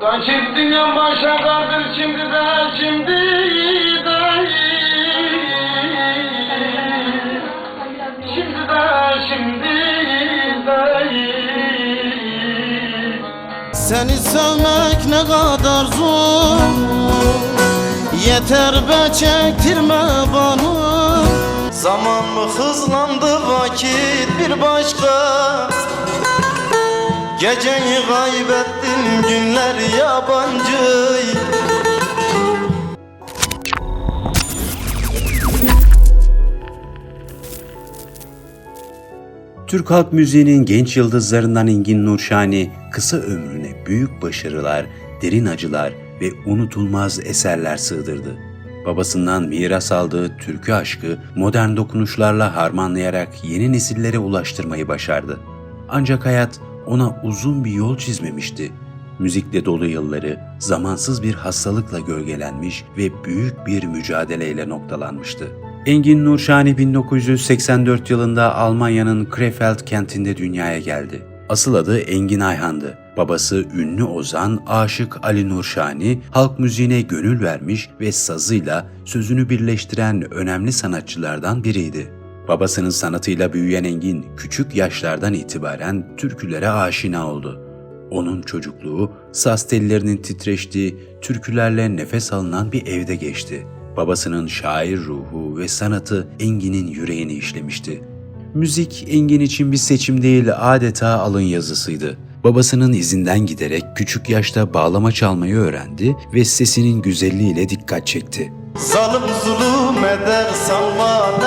Sanki dünya başa kaldır şimdi de şimdi de Şimdi de şimdi de Seni sevmek ne kadar zor. Yeter be çektirme bana. Zaman mı hızlandı vakit bir başka Geceyi kaybettim günler yabancı Türk halk müziğinin genç yıldızlarından Engin Nurşani, kısa ömrüne büyük başarılar, derin acılar ve unutulmaz eserler sığdırdı. Babasından miras aldığı türkü aşkı modern dokunuşlarla harmanlayarak yeni nesillere ulaştırmayı başardı. Ancak hayat ona uzun bir yol çizmemişti. Müzikle dolu yılları zamansız bir hastalıkla gölgelenmiş ve büyük bir mücadeleyle noktalanmıştı. Engin Nurşani 1984 yılında Almanya'nın Krefeld kentinde dünyaya geldi. Asıl adı Engin Ayhan'dı. Babası ünlü ozan Aşık Ali Nurşani halk müziğine gönül vermiş ve sazıyla sözünü birleştiren önemli sanatçılardan biriydi. Babasının sanatıyla büyüyen Engin küçük yaşlardan itibaren türkülere aşina oldu. Onun çocukluğu saz tellerinin titreştiği, türkülerle nefes alınan bir evde geçti. Babasının şair ruhu ve sanatı Engin'in yüreğini işlemişti. Müzik Engin için bir seçim değil adeta alın yazısıydı. Babasının izinden giderek küçük yaşta bağlama çalmayı öğrendi ve sesinin güzelliğiyle dikkat çekti. Zalim zulüm eder sanma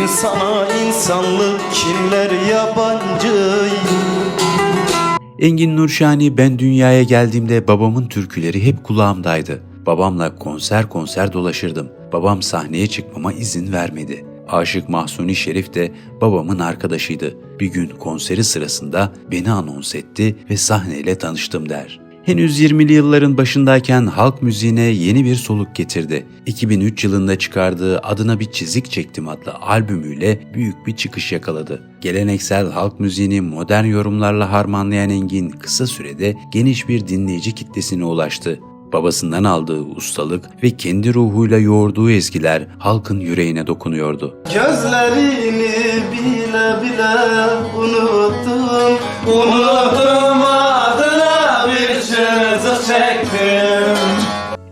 İnsana insanlık kimler yabancı Engin Nurşani ben dünyaya geldiğimde babamın türküleri hep kulağımdaydı. Babamla konser konser dolaşırdım. Babam sahneye çıkmama izin vermedi. Aşık Mahsuni Şerif de babamın arkadaşıydı. Bir gün konseri sırasında beni anons etti ve sahneyle tanıştım der. Henüz 20'li yılların başındayken halk müziğine yeni bir soluk getirdi. 2003 yılında çıkardığı Adına Bir Çizik Çektim adlı albümüyle büyük bir çıkış yakaladı. Geleneksel halk müziğini modern yorumlarla harmanlayan Engin kısa sürede geniş bir dinleyici kitlesine ulaştı. Babasından aldığı ustalık ve kendi ruhuyla yoğurduğu ezgiler halkın yüreğine dokunuyordu. Gözlerini bile bile unuttum Unuttum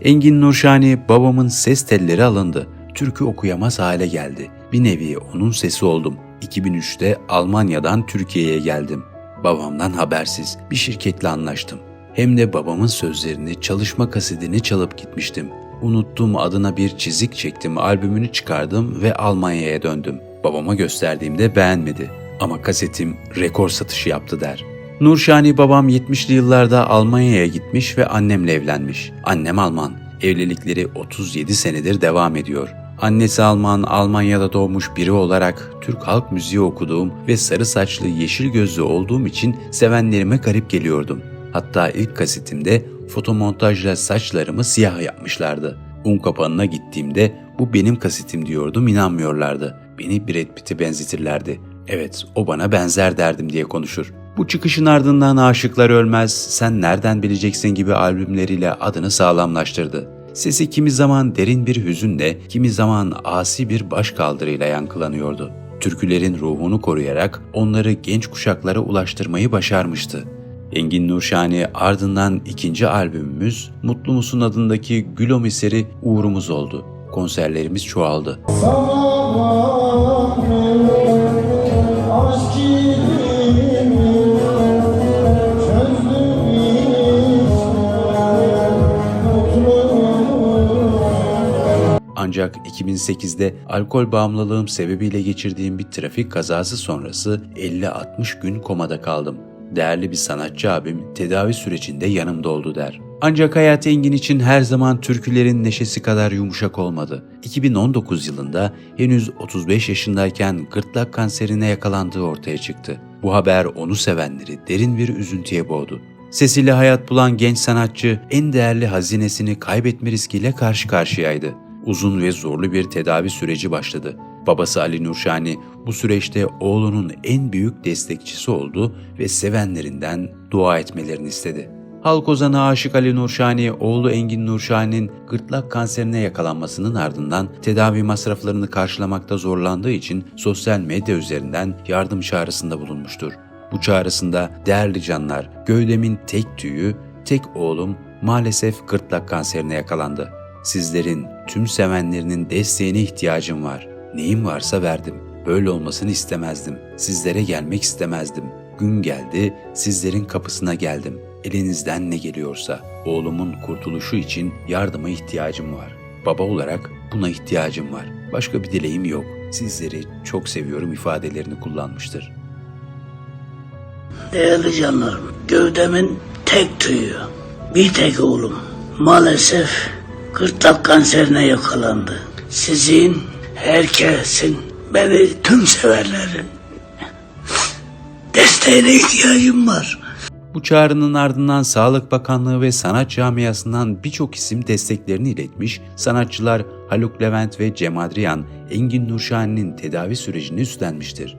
Engin Nurşani babamın ses telleri alındı. Türkü okuyamaz hale geldi. Bir nevi onun sesi oldum. 2003'te Almanya'dan Türkiye'ye geldim. Babamdan habersiz bir şirketle anlaştım. Hem de babamın sözlerini, çalışma kasetini çalıp gitmiştim. Unuttum adına bir çizik çektim, albümünü çıkardım ve Almanya'ya döndüm. Babama gösterdiğimde beğenmedi ama kasetim rekor satışı yaptı der. Nurşani babam 70'li yıllarda Almanya'ya gitmiş ve annemle evlenmiş. Annem Alman. Evlilikleri 37 senedir devam ediyor. Annesi Alman, Almanya'da doğmuş biri olarak Türk halk müziği okuduğum ve sarı saçlı yeşil gözlü olduğum için sevenlerime garip geliyordum. Hatta ilk kasetimde fotomontajla saçlarımı siyah yapmışlardı. Un kapanına gittiğimde bu benim kasetim diyordum inanmıyorlardı. Beni Brad Pitt'e benzetirlerdi. Evet o bana benzer derdim diye konuşur. Bu çıkışın ardından Aşıklar Ölmez, Sen Nereden Bileceksin gibi albümleriyle adını sağlamlaştırdı. Sesi kimi zaman derin bir hüzünle, kimi zaman asi bir başkaldırıyla yankılanıyordu. Türkülerin ruhunu koruyarak onları genç kuşaklara ulaştırmayı başarmıştı. Engin Nurşani ardından ikinci albümümüz Mutlu Musun adındaki Gülom eseri uğrumuz oldu. Konserlerimiz çoğaldı. Aşk Ancak 2008'de alkol bağımlılığım sebebiyle geçirdiğim bir trafik kazası sonrası 50-60 gün komada kaldım. Değerli bir sanatçı abim tedavi sürecinde yanımda oldu der. Ancak hayat Engin için her zaman türkülerin neşesi kadar yumuşak olmadı. 2019 yılında henüz 35 yaşındayken gırtlak kanserine yakalandığı ortaya çıktı. Bu haber onu sevenleri derin bir üzüntüye boğdu. Sesiyle hayat bulan genç sanatçı en değerli hazinesini kaybetme riskiyle karşı karşıyaydı. Uzun ve zorlu bir tedavi süreci başladı. Babası Ali Nurşani bu süreçte oğlunun en büyük destekçisi oldu ve sevenlerinden dua etmelerini istedi. Halk ozanı Aşık Ali Nurşani, oğlu Engin Nurşani'nin gırtlak kanserine yakalanmasının ardından tedavi masraflarını karşılamakta zorlandığı için sosyal medya üzerinden yardım çağrısında bulunmuştur. Bu çağrısında değerli canlar, gövdemin tek tüyü, tek oğlum maalesef gırtlak kanserine yakalandı. Sizlerin, tüm sevenlerinin desteğine ihtiyacım var. Neyim varsa verdim. Böyle olmasını istemezdim. Sizlere gelmek istemezdim. Gün geldi, sizlerin kapısına geldim. Elinizden ne geliyorsa oğlumun kurtuluşu için yardıma ihtiyacım var. Baba olarak buna ihtiyacım var. Başka bir dileğim yok. Sizleri çok seviyorum ifadelerini kullanmıştır. Değerli canlarım, gövdemin tek tüyü, bir tek oğlum maalesef gırtlak kanserine yakalandı. Sizin, herkesin, beni tüm severlerin desteğine ihtiyacım var. Bu çağrının ardından Sağlık Bakanlığı ve sanat camiasından birçok isim desteklerini iletmiş, sanatçılar Haluk Levent ve Cem Adrian, Engin Nurşani'nin tedavi sürecini üstlenmiştir.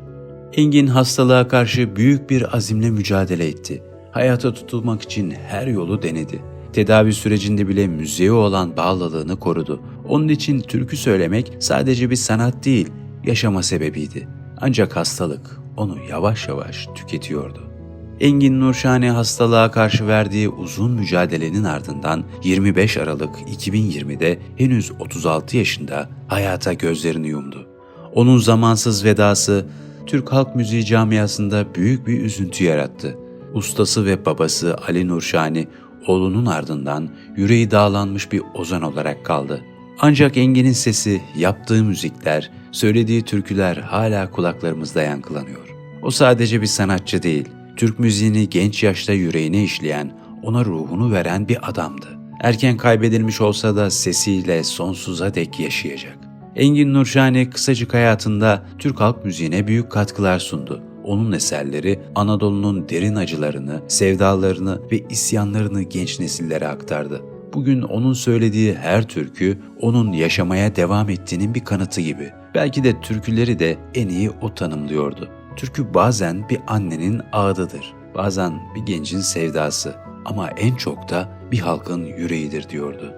Engin hastalığa karşı büyük bir azimle mücadele etti. Hayata tutulmak için her yolu denedi. Tedavi sürecinde bile müziğe olan bağlılığını korudu. Onun için türkü söylemek sadece bir sanat değil, yaşama sebebiydi. Ancak hastalık onu yavaş yavaş tüketiyordu. Engin Nurşani hastalığa karşı verdiği uzun mücadelenin ardından 25 Aralık 2020'de henüz 36 yaşında hayata gözlerini yumdu. Onun zamansız vedası Türk halk müziği camiasında büyük bir üzüntü yarattı. Ustası ve babası Ali Nurşani oğlunun ardından yüreği dağlanmış bir ozan olarak kaldı. Ancak Engin'in sesi, yaptığı müzikler, söylediği türküler hala kulaklarımızda yankılanıyor. O sadece bir sanatçı değil, Türk müziğini genç yaşta yüreğine işleyen, ona ruhunu veren bir adamdı. Erken kaybedilmiş olsa da sesiyle sonsuza dek yaşayacak. Engin Nurşani kısacık hayatında Türk halk müziğine büyük katkılar sundu. Onun eserleri Anadolu'nun derin acılarını, sevdalarını ve isyanlarını genç nesillere aktardı. Bugün onun söylediği her türkü onun yaşamaya devam ettiğinin bir kanıtı gibi. Belki de türküleri de en iyi o tanımlıyordu. Türkü bazen bir annenin ağıdıdır, bazen bir gencin sevdası ama en çok da bir halkın yüreğidir diyordu.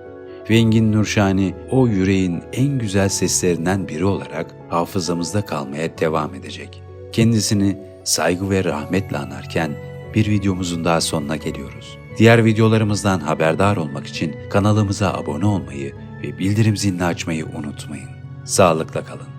Ve Engin Nurşani o yüreğin en güzel seslerinden biri olarak hafızamızda kalmaya devam edecek. Kendisini saygı ve rahmetle anarken bir videomuzun daha sonuna geliyoruz. Diğer videolarımızdan haberdar olmak için kanalımıza abone olmayı ve bildirim zilini açmayı unutmayın. Sağlıkla kalın.